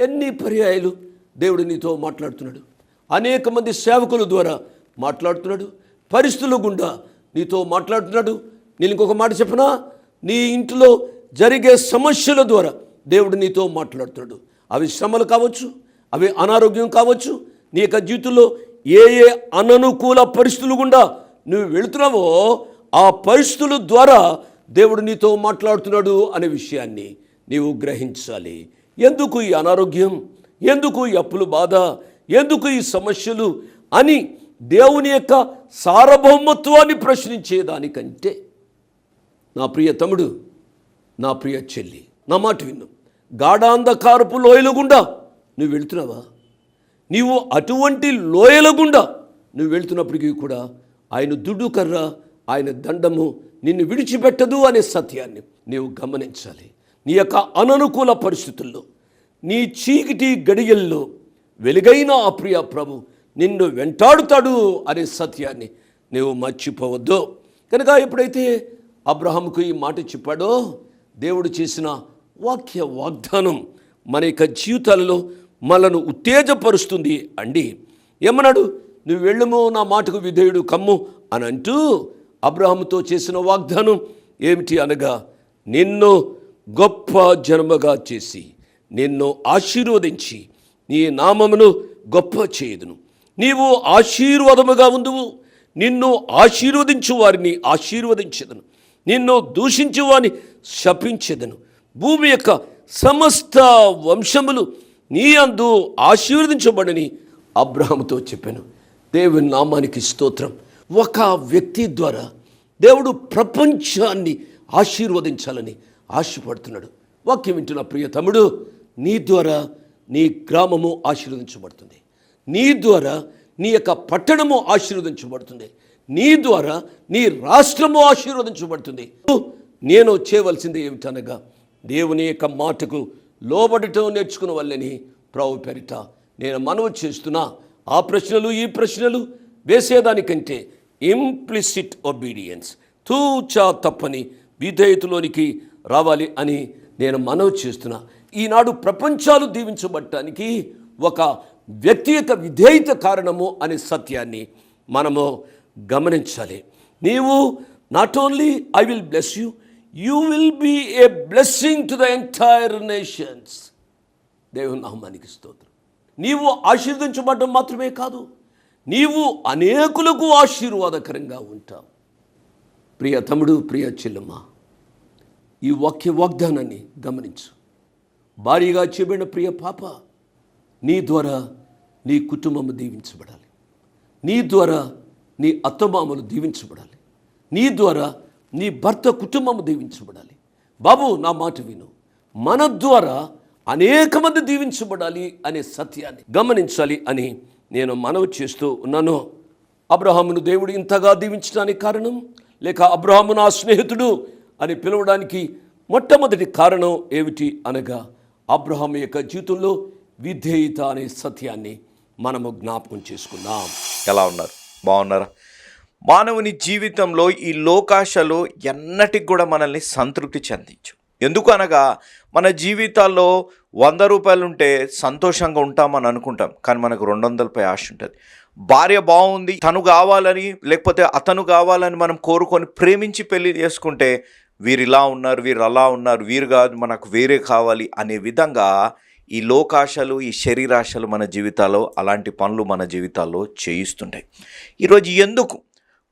ఎన్ని పర్యాయాలు దేవుడు నీతో మాట్లాడుతున్నాడు? అనేక మంది సేవకుల ద్వారా మాట్లాడుతున్నాడు. పరిస్థితుల గుండా నీతో మాట్లాడుతున్నాడు. నేను ఇంకొక మాట చెప్పనా? నీ ఇంట్లో జరిగే సమస్యల ద్వారా దేవుడు నీతో మాట్లాడుతున్నాడు. అవి శ్రమలు కావచ్చు అవి అనారోగ్యం కావచ్చు నీ యొక్క జీవితంలో ఏ ఏ అననుకూల పరిస్థితులు గుండా నువ్వు వెళుతున్నావో ఆ పరిస్థితుల ద్వారా దేవుడు నీతో మాట్లాడుతున్నాడు అనే విషయాన్ని నీవు గ్రహించాలి. ఎందుకు ఈ అనారోగ్యం? ఎందుకు ఈ అప్పుల బాధ? ఎందుకు ఈ సమస్యలు? అని దేవుని యొక్క సార్వభౌమత్వాన్ని ప్రశ్నించేదానికంటే నా ప్రియ తమ్ముడు నా ప్రియ చెల్లి నా మాట విన్ను గాఢాంధకారపు లోయల గుండా నువ్వు వెళ్తున్నావా? నీవు అటువంటి లోయల గుండా నువ్వు వెళ్తున్నప్పటికీ కూడా ఆయన దుడ్డు కర్ర ఆయన దండము నిన్ను విడిచిపెట్టదు అనే సత్యాన్ని నీవు గమనించాలి. నీ యొక్క అననుకూల పరిస్థితుల్లో నీ చీకటి గడియల్లో వెలుగైన ఆ ప్రియ ప్రభు నిన్ను వెంటాడుతాడు అనే సత్యాన్ని నువ్వు మర్చిపోవద్దు. కనుక ఎప్పుడైతే అబ్రహాంకు ఈ మాట చెప్పాడో దేవుడు చేసిన వాక్య వాగ్దానం మన యొక్క జీవితాలలో మనను ఉత్తేజపరుస్తుంది అండి. ఏమన్నాడు? నువ్వు వెళ్ళము నా మాటకు విధేయుడు కమ్ము అని అంటూ అబ్రహంతో చేసిన వాగ్దానం ఏమిటి అనగా నిన్ను గొప్ప జన్మగా చేసి నిన్ను ఆశీర్వదించి నీ నామమును గొప్ప చేయుదును. నీవు ఆశీర్వాదముగా ఉందువు. నిన్ను ఆశీర్వదించు వారిని ఆశీర్వదించదను. నిన్ను దూషించు వారిని శపించదను. భూమి యొక్క సమస్త వంశములు నీ అందు ఆశీర్వదించబడని అబ్రహాముతో చెప్పాను. దేవుని నామానికి స్తోత్రం. ఒక వ్యక్తి ద్వారా దేవుడు ప్రపంచాన్ని ఆశీర్వదించాలని ఆశపడుతున్నాడు. వాక్యం వింటున్న ప్రియ తమ్ముడు నీ ద్వారా నీ గ్రామము ఆశీర్వదించబడుతుంది. నీ ద్వారా నీ యొక్క పట్టణము ఆశీర్వదించబడుతుంది. నీ ద్వారా నీ రాష్ట్రము ఆశీర్వదించబడుతుంది. నేను చేయవలసింది ఏమిటనగా దేవుని యొక్క మాటకు లోబడటం నేర్చుకున్న వల్లని ప్రభు పెరిట నేను మనవి చేస్తున్నా. ఆ ప్రశ్నలు ఈ ప్రశ్నలు వేసేదానికంటే ఇంప్లిసిట్ ఒబీడియన్స్ తూచా తప్పని విధేయతలోనికి రావాలి అని నేను మనవి చేస్తున్నా. ఈనాడు ప్రపంచాలు దీవించబడటానికి ఒక వ్యక్తి యొక్క విధేయత కారణము అనే సత్యాన్ని మనము గమనించాలి. నీవు not only I will bless you you will be a blessing to the entire nations దేవుని నామానికి స్తోత్రం. నీవు ఆశీర్వదించబడడం మాత్రమే కాదు నీవు అనేకులకు ఆశీర్వాదకరంగా ఉంటావు. ప్రియ తమ్ముడు ప్రియ చెల్లెమ్మ ఈ వాక్య వాగ్దానాన్ని గమనించు. భారీగా చేయబడిన ప్రియ పాప నీ ద్వారా నీ కుటుంబము దీవించబడాలి. నీ ద్వారా నీ అత్తమామలు దీవించబడాలి. నీ ద్వారా నీ భర్త కుటుంబము దీవించబడాలి. బాబు నా మాట విను. మన ద్వారా అనేక మంది దీవించబడాలి అనే సత్యాన్ని గమనించాలి అని నేను మనవి చేస్తూ ఉన్నాను. అబ్రహామును దేవుడు ఇంతగా దీవించడానికి కారణం? లేక అబ్రహాము నా స్నేహితుడు అని పిలవడానికి మొట్టమొదటి కారణం ఏమిటి అనగా అబ్రహాం యొక్క జీవితంలో విధేయత అనే సత్యాన్ని మనము జ్ఞాపకం చేసుకుందాం. ఎలా ఉన్నారు? బాగున్నారా? మానవుని జీవితంలో ఈ లోకాశలు ఎన్నటికి కూడా మనల్ని సంతృప్తి చెందించు. ఎందుకు అనగా మన జీవితాల్లో వంద రూపాయలు ఉంటే సంతోషంగా ఉంటామని అనుకుంటాం. కానీ మనకు రెండు వందలపై ఆశ ఉంటుంది. భార్య బాగుంది తను కావాలని లేకపోతే అతను కావాలని మనం కోరుకొని ప్రేమించి పెళ్ళి చేసుకుంటే వీరు ఇలా ఉన్నారు వీరు అలా ఉన్నారు వీరు కాదు మనకు వేరే కావాలి అనే విధంగా ఈ లోకాశలు ఈ శరీరాశలు మన జీవితాల్లో అలాంటి పనులు మన జీవితాల్లో చేయిస్తుంటాయి. ఈరోజు ఎందుకు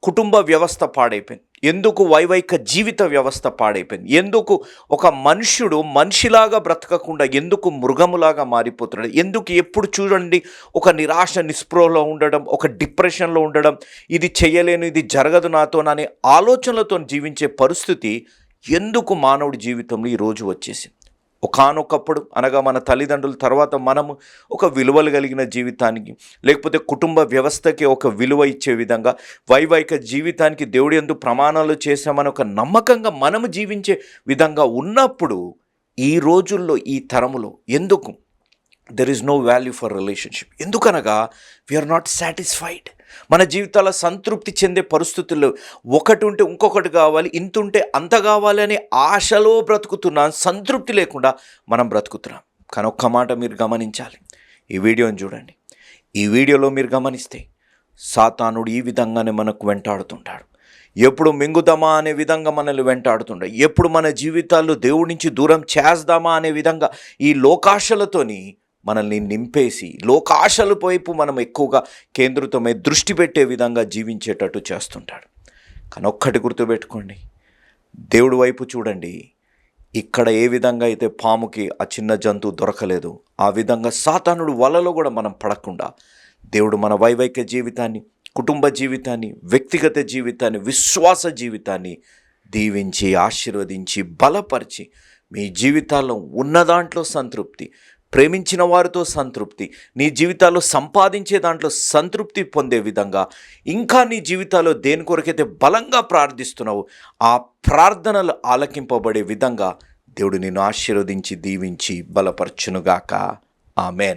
కుటుంబ వ్యవస్థ పాడైపోయింది? ఎందుకు వైవైక జీవిత వ్యవస్థ పాడైపోయింది? ఎందుకు ఒక మనుష్యుడు మనిషిలాగా బ్రతకకుండా ఎందుకు మృగములాగా మారిపోతున్నాడు? ఎందుకు ఎప్పుడు చూడండి ఒక నిరాశ నిస్పృహలో ఉండడం ఒక డిప్రెషన్లో ఉండడం ఇది చేయలేను ఇది జరగదు నాతోననే ఆలోచనలతో జీవించే పరిస్థితి ఎందుకు మానవుడి జీవితంలో ఈరోజు వచ్చేసింది? ఒకానొకప్పుడు అనగా మన తల్లిదండ్రుల తర్వాత మనము ఒక విలువలు కలిగిన జీవితానికి లేకపోతే కుటుంబ వ్యవస్థకి ఒక విలువ ఇచ్చే విధంగా వైవాహిక జీవితానికి దేవుడి ఎందు ప్రమాణాలు చేశామని ఒక నమ్మకంగా మనము జీవించే విధంగా ఉన్నప్పుడు ఈ రోజుల్లో ఈ తరములో ఎందుకు? There is no value for relationship ఎందుకనగా వీఆర్ నాట్ సాటిస్ఫైడ్ మన జీవితాల సంతృప్తి చెందే పరిస్థితుల్లో ఒకటి ఉంటే ఇంకొకటి కావాలి ఇంత ఉంటే అంత కావాలి అనే ఆశలో బ్రతుకుతున్నాం సంతృప్తి లేకుండా మనం బ్రతుకుతున్నాం. కానీ ఒక్క మాట మీరు గమనించాలి. ఈ వీడియోని చూడండి. ఈ వీడియోలో మీరు గమనిస్తే సాతానుడు ఈ విధంగానే మనకు వెంటాడుతుంటాడు. ఎప్పుడు మింగుదామా అనే విధంగా మనల్ని వెంటాడుతుండే ఎప్పుడు మన జీవితాల్లో దేవుడి నుంచి దూరం చేద్దామా అనే విధంగా ఈ లోకాశలతోని మనల్ని నింపేసి లోకాశల వైపు మనం ఎక్కువగా కేంద్రితమై దృష్టి పెట్టే విధంగా జీవించేటట్టు చేస్తుంటాడు. కానీ ఒక్కటి గుర్తుపెట్టుకోండి. దేవుడి వైపు చూడండి. ఇక్కడ ఏ విధంగా అయితే పాముకి ఆ చిన్న జంతువు దొరకలేదు ఆ విధంగా సాతానుడు వలలో కూడా మనం పడకుండా దేవుడు మన వైవైక్య జీవితాన్ని కుటుంబ జీవితాన్ని వ్యక్తిగత జీవితాన్ని విశ్వాస జీవితాన్ని దీవించి ఆశీర్వదించి బలపరిచి మీ జీవితాల్లో ఉన్న దాంట్లో సంతృప్తి ప్రేమించిన వారితో సంతృప్తి నీ జీవితాల్లో సంపాదించే దాంట్లో సంతృప్తి పొందే విధంగా ఇంకా నీ జీవితాల్లో దేని కొరకైతే బలంగా ప్రార్థిస్తున్నావు ఆ ప్రార్థనలు ఆలకింపబడే విధంగా దేవుడు నిన్ను ఆశీర్వదించి దీవించి బలపరచునుగాక. ఆమెన్.